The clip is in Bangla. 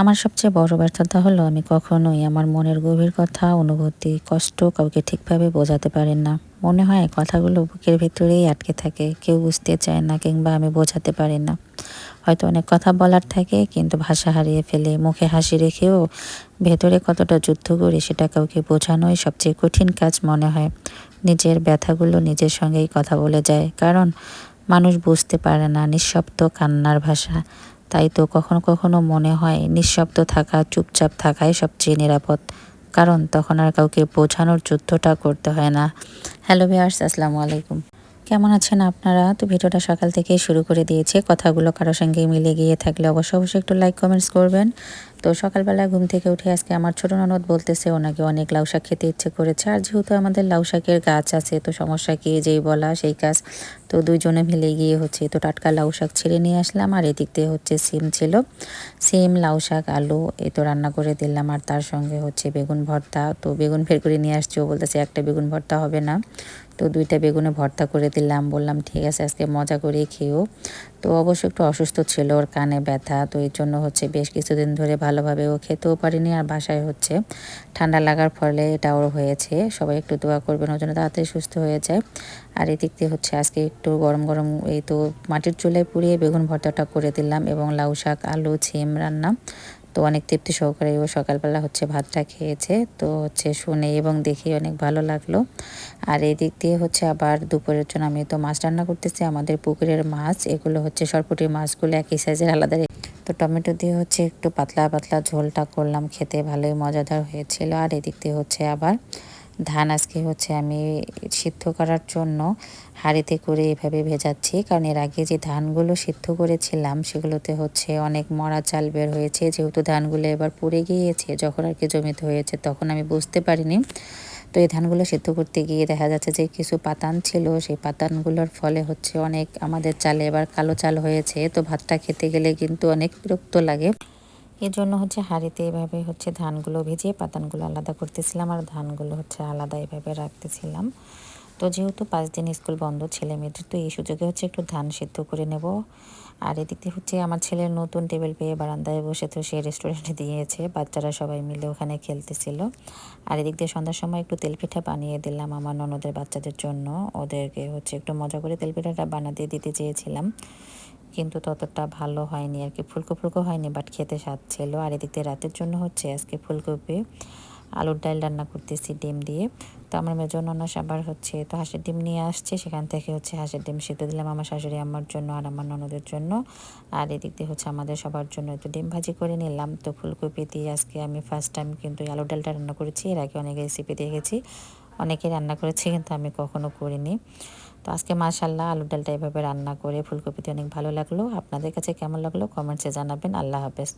আমার সবচেয়ে বড় ব্যর্থতা হলো আমি কখনোই আমার মনের গভীর কথা, অনুভূতি, কষ্ট কাউকে ঠিকভাবে বোঝাতে পারি না। মনে হয় কথাগুলো বুকের ভিতরেই আটকে থাকে, কেউ বুঝতে চায় না কিংবা আমি বোঝাতে পারি না। হয়তো অনেক কথা বলার থাকে, কিন্তু ভাষা হারিয়ে ফেলে, মুখে হাসি রেখেও ভেতরে কতটা যুদ্ধ করি সেটা কাউকে বোঝানোই সবচেয়ে কঠিন কাজ মনে হয়। নিজের ব্যথাগুলো নিজের সঙ্গেই কথা বলে যায়, কারণ মানুষ বুঝতে পারে না নিঃশব্দ কান্নার ভাষা। তাই তো কখনো কখনো মনে হয় নিঃশব্দ থাকা, চুপচাপ থাকাই সবচেয়ে নিরাপদ। কারণ তখন আর কাউকে বোঝানোর যুদ্ধটা করতে হয় না। হ্যালো ভিয়ার্স আসসালামু আলাইকুম। কেমন আছেন আপনারা? তো ভিডিওটা সকাল থেকেই শুরু করে দিয়েছে। কথাগুলো কারোর সঙ্গে মিলে গিয়ে থাকলে অবশ্যই অবশ্যই একটু লাইক কমেন্টস করবেন। তো সকালবেলা ঘুম থেকে উঠে আজকে আমার ছোটো ননদ বলতেছে, ওনাকে অনেক লাউ শাক খেতে ইচ্ছে করেছে। আর যেহেতু আমাদের লাউ শাকের গাছ আছে, তো সমস্যা কি যেই বলা, সেই কাজ। তো দুইজনে মিলে গিয়ে হচ্ছে তো টাটকা লাউ শাক ছেড়ে নিয়ে আসলাম। আর এদিক দিয়ে হচ্ছে সিম ছিল। সিম, লাউ শাক, আলু এ তো রান্না করে দিলাম। আর তার সঙ্গে হচ্ছে বেগুন ভর্তা। তো বেগুন ফের করে নিয়ে আসছে। ও বলতেছে, একটা বেগুন ভর্তা হবে না। তো দুইটা বেগুনে ভর্তা করে দিলাম। বললাম, ঠিক আছে, আজকে মজা করে খেয়েও। তো অবশ্য একটু অসুস্থ ছিল, ওর কানে ব্যথা। তো এই জন্য হচ্ছে বেশ কিছুদিন ধরে ভালোভাবে ও খেতেও পারিনি আর বাসায় হচ্ছে। ঠান্ডা লাগার ফলে এটা ওর হয়েছে। সবাই একটু দোয়া করবেন ওর জন্য তাড়াতাড়ি সুস্থ হয়ে যায়। আর এদিক দিয়ে হচ্ছে আজকে একটু গরম গরম এই তো মাটির চুলায় পুড়িয়ে বেগুন ভর্তাটা করে দিলাম এবং লাউ শাক, আলু, ছিম রান্না। তো অনেক তৃপ্তি সহকারে ও সকালবেলা হচ্ছে ভাতটা খেয়েছে। তো হচ্ছে শুনে এবং দেখে অনেক ভালো লাগল। আর এই দিক দিয়ে হচ্ছে আবার দুপুরের জন্য আমি তো মাছ রান্না করতেছি, আমাদের পুকুরের মাছ, এগুলো হচ্ছে সরপুটির মাছগুলো একই সাইজের আলাদা তো টমেটো দিয়ে হচ্ছে একটু পাতলা পাতলা ঝোলটা করলাম, খেতে ভালোই মজাদার হয়েছিল। আর এদিক দিয়ে হচ্ছে আবার ধান আজকে হচ্ছে আমি সিদ্ধ করার জন্য হাঁড়িতে করে এভাবে ভেজাচ্ছি। কারণ এর আগে যে ধানগুলো সিদ্ধ করেছিলাম, সেগুলোতে হচ্ছে অনেক মরা চাল বের হয়েছে। যেহেতু ধানগুলো এবার পুড়ে গিয়েছে, যখন আর কি জমিতে হয়েছে, তখন আমি বুঝতে পারিনি। তো এই ধানগুলো সিদ্ধ করতে গিয়ে দেখা যাচ্ছে যে কিছু পাতান ছিল। সেই পাতানগুলোর ফলে হচ্ছে অনেক আমাদের চালে এবার কালো চাল হয়েছে। তো ভাতটা খেতে গেলে কিন্তু অনেক বিরক্ত লাগে। এর জন্য হচ্ছে হাঁড়িতে এভাবে হচ্ছে ধানগুলো ভিজিয়ে পাতানগুলো আলাদা করতেছিলাম আর ধানগুলো হচ্ছে আলাদা এভাবে রাখতেছিলাম। তো যেহেতু পাঁচ দিন স্কুল বন্ধ, ছেলে মেয়েদের তো এই সুযোগে হচ্ছে একটু ধান সিদ্ধ করে নেব। আর এদিকে হচ্ছে আমার ছেলের নতুন টেবিল পেয়ে বারান্দায় বসে তো সে রেস্টুরেন্টে দিয়েছে, বাচ্চারা সবাই মিলে ওখানে খেলতেছিল। আর এদিক দিয়ে সন্ধ্যার সময় একটু তেলপিঠা বানিয়ে দিলাম আমার ননদের বাচ্চাদের জন্য। ওদেরকে হচ্ছে একটু মজা করে তেলপিঠাটা বানাতে দিতে চেয়েছিলাম। কিন্তু ততটা ভালো হয়নি, আর কি। ফুলকো ফুলকো হয়নি বাট খেতে স্বাদ ছিল। আর এদিক রাতের জন্য হচ্ছে আজকে ফুলকপি, আলুর ডাল রান্না করতেছি ডিম দিয়ে। তো আমার মেজন ননাস আবার হচ্ছে, তো হাঁসের ডিম নিয়ে আসছে। সেখান থেকে হচ্ছে হাঁসের ডিম সিদ্ধ দিলাম আমার শাশুড়ি আমার জন্য আর আমার ননদের জন্য। আর এদিক দিয়ে হচ্ছে আমাদের সবার জন্য একটু ডিম ভাজি করে নিলাম। তো ফুলকপি দিয়ে আজকে আমি ফার্স্ট টাইম কিন্তু আলুর ডালটা রান্না করেছি। এর আগে অনেক রেসিপি দেখেছি। অনেকে রান্না করেছি কিন্তু আমি কখনো করিনি। তো আজকে মাশাল্লাহ আলুর ডালটা এভাবে রান্না করে ফুলকপিতে অনেক ভালো লাগল। আপনাদের কাছে কেমন লাগল? কমেন্টসে জানাবেন। আল্লাহ হাফেজ।